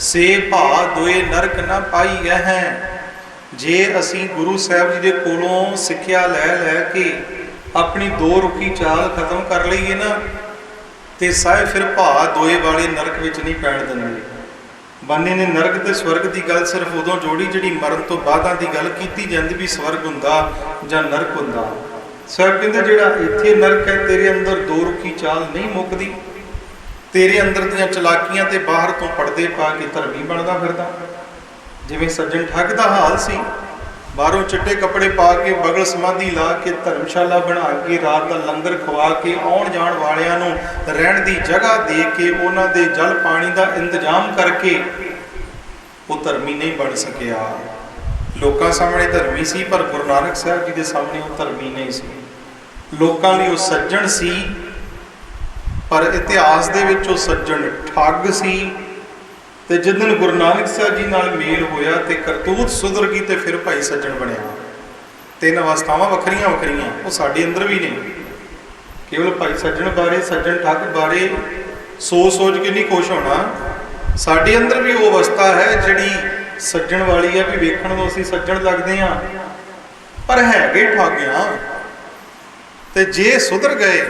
ਸੇ ਭਾ ਦੋਏ ਨਰਕ ਨਾ ਪਾਈ ਹੈ। ਜੇ ਅਸੀਂ ਗੁਰੂ ਸਾਹਿਬ ਜੀ ਦੇ ਕੋਲੋਂ ਸਿੱਖਿਆ ਲੈ ਲੈ ਕੇ ਆਪਣੀ ਦੋ ਰੁਖੀ ਚਾਲ ਖਤਮ ਕਰ ਲਈਏ ਨਾ, ਤੇ ਸਾਏ ਫਿਰ ਭਾ ਦੋਏ ਵਾਲੇ ਨਰਕ ਵਿੱਚ ਨਹੀਂ ਪੈਣ ਦਿੰਦੇ। ਬਾਨੇ ਨੇ ਨਰਕ ਤੇ ਸਵਰਗ ਦੀ ਗੱਲ ਸਿਰਫ ਉਦੋਂ ਜੋੜੀ ਜਿਹੜੀ ਮਰਨ ਤੋਂ ਬਾਅਦਾਂ ਦੀ ਗੱਲ ਕੀਤੀ ਜਾਂਦੀ ਵੀ ਸਵਰਗ ਹੁੰਦਾ ਜਾਂ ਨਰਕ ਹੁੰਦਾ। ਸਾਹਿਬ ਕਹਿੰਦੇ ਜਿਹੜਾ ਇੱਥੇ ਨਰਕ ਹੈ, ਤੇਰੇ ਅੰਦਰ ਦੋ ਰੁਖੀ ਚਾਲ ਨਹੀਂ ਮੁੱਕਦੀ। ਤੇਰੇ ਅੰਦਰ ਦੀਆਂ ਚਲਾਕੀਆਂ ਤੇ ਬਾਹਰ ਤੋਂ ਪਰਦੇ ਪਾ ਕੇ ਧਰਮੀ ਬਣਦਾ ਫਿਰਦਾ। ਜਿਵੇਂ ਸੱਜਣ ਠੱਗ ਦਾ ਹਾਲ ਸੀ, ਬਾਹਰੋਂ ਚਿੱਟੇ ਕੱਪੜੇ ਪਾ ਕੇ ਬਗਲ ਸਮਾਧੀ ਲਾ ਕੇ ਧਰਮਸ਼ਾਲਾ ਬਣਾ ਕੇ ਰਾਤ ਦਾ ਲੰਗਰ ਖਵਾ ਕੇ ਆਉਣ ਜਾਣ ਵਾਲਿਆਂ ਨੂੰ ਰਹਿਣ ਦੀ ਜਗ੍ਹਾ ਦੇ ਕੇ ਉਹਨਾਂ ਦੇ ਜਲ ਪਾਣੀ ਦਾ ਇੰਤਜ਼ਾਮ ਕਰਕੇ ਉਹ ਧਰਮੀ ਨਹੀਂ ਬਣ ਸਕਿਆ। ਲੋਕਾਂ ਸਾਹਮਣੇ ਧਰਮੀ ਸੀ, ਪਰ ਗੁਰੂ ਨਾਨਕ ਸਾਹਿਬ ਜੀ ਦੇ ਸਾਹਮਣੇ ਉਹ ਧਰਮੀ ਨਹੀਂ ਸੀ। ਲੋਕਾਂ ਲਈ ਉਹ ਸੱਜਣ ਸੀ ਪਰ ਇਤਿਹਾਸ ਦੇ ਵਿੱਚ ਉਹ ਸੱਜਣ ਠੱਗ ਸੀ ਤੇ ਜਿੱਦਣ ਗੁਰੂ ਨਾਨਕ ਸਾਹਿਬ ਜੀ ਨਾਲ ਮੇਲ ਹੋਇਆ ਤੇ ਕਰਤੂਤ ਸੁਧਰ ਗਈ ਤੇ ਫਿਰ ਭਾਈ ਸੱਜਣ ਬਣਿਆ। ਤਿੰਨ ਅਵਸਥਾਵਾਂ ਵੱਖਰੀਆਂ ਵੱਖਰੀਆਂ, ਉਹ ਸਾਡੇ ਅੰਦਰ ਵੀ ਨੇ। ਕੇਵਲ ਭਾਈ ਸੱਜਣ ਬਾਰੇ, ਸੱਜਣ ਠੱਗ ਬਾਰੇ ਸੋਚ ਸੋਚ ਕੇ ਨਹੀਂ ਖੁਸ਼ ਹੋਣਾ। ਸਾਡੇ ਅੰਦਰ ਵੀ ਉਹ ਅਵਸਥਾ ਹੈ ਜਿਹੜੀ ਸੱਜਣ ਵਾਲੀ ਹੈ ਵੀ ਵੇਖਣ ਨੂੰ ਅਸੀਂ ਸੱਜਣ ਲੱਗਦੇ ਹਾਂ। ਪਰ ਹੈਗੇ ਠੱਗਿਆ ਤੇ ਜੇ ਸੁਧਰ ਗਏ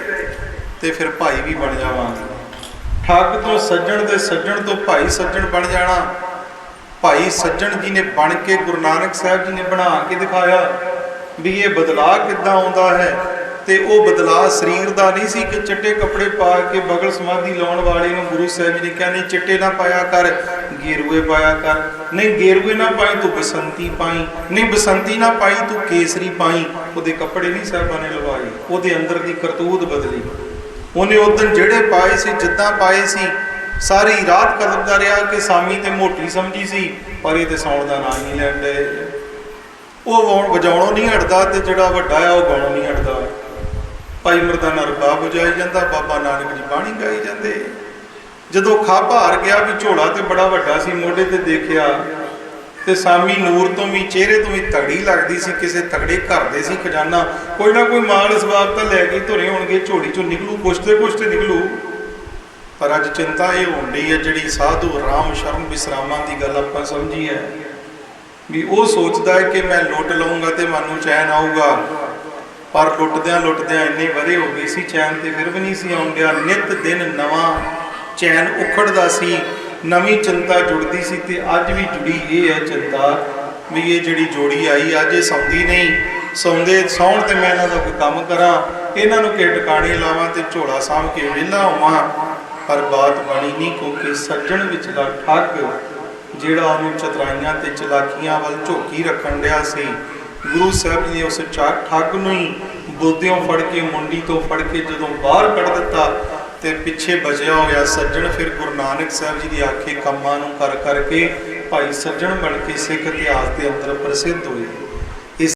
ਤੇ ਫਿਰ ਭਾਈ ਵੀ ਬਣ ਜਾਵਾਂਗੇ ਠੱਗ ਤੋਂ ਸੱਜਣ ਦੇ ਸੱਜਣ ਤੋਂ ਭਾਈ ਸੱਜਣ ਬਣ ਜਾਣਾ। ਭਾਈ ਸੱਜਣ ਜੀ ਨੇ ਬਣ ਕੇ ਗੁਰੂ ਨਾਨਕ ਸਾਹਿਬ ਜੀ ਨੇ ਬਣਾ ਕੇ ਦਿਖਾਇਆ ਵੀ ਇਹ ਬਦਲਾਅ ਕਿੱਦਾਂ ਆਉਂਦਾ ਹੈ ਤੇ ਉਹ ਬਦਲਾਅ ਸਰੀਰ ਦਾ ਨਹੀਂ ਸੀ ਕਿ ਚਿੱਟੇ ਕੱਪੜੇ ਪਾ ਕੇ ਬਗਲ ਸਮਾਧੀ ਲਾਉਣ ਵਾਲੇ ਨੂੰ ਗੁਰੂ ਸਾਹਿਬ ਜੀ ਨੇ ਕਿਹਾ, ਨਹੀਂ, ਚਿੱਟੇ ਨਾ ਪਾਇਆ ਕਰ, ਗੇਰੂਏ ਪਾਇਆ ਕਰ। ਨਹੀਂ, ਗੇਰੂਏ ਨਾ ਪਾਈ, ਤੂੰ ਬਸੰਤੀ ਪਾਈ। ਨਹੀਂ, ਬਸੰਤੀ ਨਾ ਪਾਈ, ਤੂੰ ਕੇਸਰੀ ਪਾਈ। ਉਹਦੇ ਕੱਪੜੇ ਨਹੀਂ ਸਾਹਿਬਾਂ ਨੇ ਲਵਾਏ, ਉਹਦੇ ਅੰਦਰ ਦੀ ਕਰਤੂਤ ਬਦਲੀ। ਉਹਨੇ ਉਦੋਂ ਜਿਹੜੇ ਪਾਏ ਸੀ, ਜਿੱਦਾਂ ਪਾਏ ਸੀ, ਸਾਰੀ ਰਾਤ ਕਦਮਦਾ ਰਿਹਾ ਕਿ ਸਾਮੀ ਤੇ ਮੋਟੀ ਸਮਝੀ ਸੀ, ਪਰ ਇਹ ਤੇ ਸੌਣ ਦਾ ਨਾਂ ਨਹੀਂ ਲੈਣ ਡਏ ਉਹ ਵੌਣ ਵਜਾਉਣੋਂ ਨਹੀਂ ਹਟਦਾ ਤੇ ਜਿਹੜਾ ਵੱਡਾ ਆ, ਉਹ ਗਾਉਣੋਂ ਨਹੀਂ ਹਟਦਾ। ਭਾਈ ਮਰਦਾਨਾ ਰਬਾਬ ਵਜਾਈ ਜਾਂਦਾ, ਬਾਬਾ ਨਾਨਕ ਜੀ ਬਾਣੀ ਗਾਈ ਜਾਂਦੇ। ਜਦੋਂ ਖਾ ਭਾਰ ਗਿਆ ਵੀ ਝੋਲਾ ਤੇ ਬੜਾ ਵੱਡਾ ਸੀ, ਮੋਢੇ ਤੇ ਦੇਖਿਆ ਤੇ ਸਾਮੀ ਨੂਰ ਤੋਂ ਵੀ, ਚਿਹਰੇ ਤੋਂ ਵੀ ਤਗੜੀ ਲੱਗਦੀ ਸੀ, ਕਿਸੇ ਤਗੜੇ ਘਰ ਦੇ ਸੀ ਖਜ਼ਾਨਾ। ਕੋਈ ਨਾ ਕੋਈ ਮਾਲ ਸਵਾਬ ਤਾਂ ਲੈ ਕੇ ਧੁਰੇ ਹੋਣਗੇ, ਝੋਲੀ ਚੋਂ ਨਿਕਲੂ ਕੁਛ ਤੇ ਕੁਛ ਤੇ ਨਿਕਲੂ। ਪਰ ਅੱਜ ਚਿੰਤਾ ਇਹ ਹੁੰਦੀ ਹੈ, ਜਿਹੜੀ ਸਾਧੂ ਰਾਮ ਸ਼ਰਮ ਵਿਸਰਾਮਾਂ ਦੀ ਗੱਲ ਆਪਾਂ ਸਮਝੀ ਹੈ, ਵੀ ਉਹ ਸੋਚਦਾ ਹੈ ਕਿ ਮੈਂ ਲੁੱਟ ਲਵਾਂਗਾ ਤੇ ਮੈਨੂੰ ਚੈਨ ਆਊਗਾ। ਪਰ ਲੁੱਟਦਿਆਂ ਲੁੱਟਦਿਆਂ ਇੰਨੇ ਵਰੇ ਹੋ ਗਏ ਸੀ, ਚੈਨ ਤੇ ਫਿਰ ਵੀ ਨਹੀਂ ਸੀ ਆਉਂਦਿਆ ਨਿਤ ਦਿਨ ਨਵਾਂ ਚੈਨ ਉਖੜਦਾ ਸੀ। ਨਵੀਂ ਚਿੰਤਾ ਜੁੜਦੀ ਸੀ ਤੇ ਅੱਜ ਵੀ ਜੁੜੀ ਇਹ ਹੈ ਚਿੰਤਾ ਵੀ ਇਹ ਜਿਹੜੀ ਜੋੜੀ ਆਈ, ਅੱਜ ਇਹ ਸੌਂਦੀ ਨਹੀਂ। ਸੌਂਦੇ, ਸੌਣ ਤੇ ਮੈਂ ਇਹਨਾਂ ਦਾ ਕੋਈ ਕੰਮ ਕਰਾਂ, ਇਹਨਾਂ ਨੂੰ ਕਿ ਟਿਕਾਣੇ ਲਾਵਾਂ ਤੇ ਝੋਲਾ ਸਾਂਭ ਕੇ ਵਿਹਲਾ ਹੋਵਾਂ। ਪਰ ਬਾਤ ਬਣੀ ਨਹੀਂ ਕਿਉਂਕਿ ਸੱਜਣ ਵਿਚਲਾ ਠੱਗ ਜਿਹੜਾ ਉਹਨੂੰ ਚਤਰਾਈਆਂ ਤੇ ਚਲਾਕੀਆਂ ਵੱਲ ਝੋਕੀ ਰੱਖਣ ਡਿਆ ਸੀ। ਗੁਰੂ ਸਾਹਿਬ ਨੇ ਉਸ ਚਾ ਠੱਗ ਨੂੰ ਹੀ ਬੋਧਿਓਂ ਫੜ ਕੇ, ਮੁੰਡੀ ਤੋਂ ਫੜ ਕੇ ਜਦੋਂ ਬਾਹਰ ਕੱਢ ਦਿੱਤਾ ਤੇ ਪਿੱਛੇ ਬਚਿਆ ਹੋਇਆ ਸੱਜਣ। ਫਿਰ ਗੁਰੂ ਨਾਨਕ ਸਾਹਿਬ ਜੀ ਦੀ ਆਖੇ ਕੰਮਾਂ ਨੂੰ ਕਰ ਕਰਕੇ ਭਾਈ ਸੱਜਣ ਬਣ ਕੇ ਸਿੱਖ ਇਤਿਹਾਸ ਦੇ ਅੰਦਰ ਪ੍ਰਸਿੱਧ ਹੋਏ।